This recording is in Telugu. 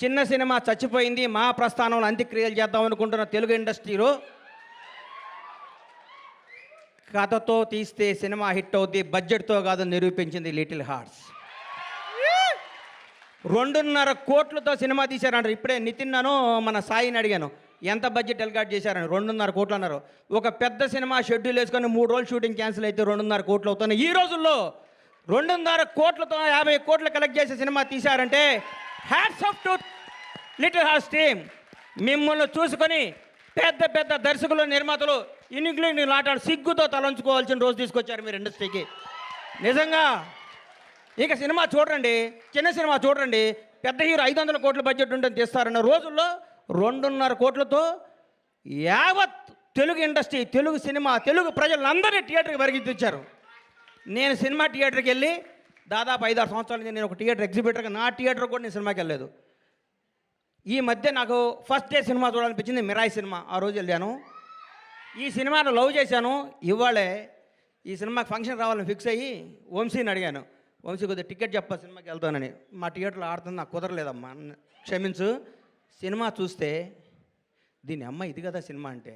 చిన్న సినిమా చచ్చిపోయింది మా ప్రస్థానంలో అంత్యక్రియలు చేద్దాం అనుకుంటున్న తెలుగు ఇండస్ట్రీలో. కథతో తీస్తే సినిమా హిట్ అవుద్ది బడ్జెట్తో కాదు నిరూపించింది లిటిల్ హార్ట్స్ రెండున్నర కోట్లతో సినిమా తీశారంటారు. ఇప్పుడే నితిన్ నన్ను మన సాయిని అడిగాను ఎంత బడ్జెట్ ఎల్గాట్ చేశారని. రెండున్నర కోట్లు అన్నారు. ఒక పెద్ద సినిమా షెడ్యూల్ వేసుకొని మూడు రోజులు షూటింగ్ క్యాన్సిల్ అయితే రెండున్నర కోట్లు అవుతున్నాయి. ఈ రోజుల్లో రెండున్నర కోట్లతో యాభై కోట్లు కలెక్ట్ చేసే cinema తీశారంటే hats off to little hearts team మిమ్మల్ని చూసుకొని పెద్ద పెద్ద దర్శకులు నిర్మాతలు ఇన్నింగ్లీ లాటాడు సిగ్గుతో తలంచుకోవాల్సిన రోజు తీసుకొచ్చారు మీరు ఇండస్ట్రీకి నిజంగా ఇక సినిమా చూడండి చిన్న సినిమా చూడండి పెద్ద హీరో ఐదు వందల కోట్ల బడ్జెట్ ఉంటుంది తీస్తారన్న రోజుల్లో రెండున్నర కోట్లతో యావత్ తెలుగు ఇండస్ట్రీ తెలుగు సినిమా తెలుగు ప్రజలందరినీ థియేటర్కి పరిగెత్తించారు నేను సినిమా థియేటర్కి వెళ్ళి దాదాపు ఐదారు సంవత్సరాల నుంచి నేను ఒక థియేటర్ ఎగ్జిబిటర్గా నా థియేటర్ కూడా నేను సినిమాకి వెళ్ళలేదు. ఈ మధ్య నాకు ఫస్ట్ డే సినిమా చూడాలనిపించింది మిరాయి సినిమా. ఆ రోజు వెళ్ళాను. ఈ సినిమాను లవ్ చేశాను. ఇవాళే ఈ సినిమాకి ఫంక్షన్ రావాలని ఫిక్స్ అయ్యి వంశీని అడిగాను. వంశీ కొద్దిగా టికెట్ చెప్ప సినిమాకి వెళ్తానని. మా థియేటర్లో ఆడుతుంది నాకు కుదరలేదమ్మా క్షమించు. సినిమా చూస్తే దీని అమ్మ ఇది కదా సినిమా అంటే.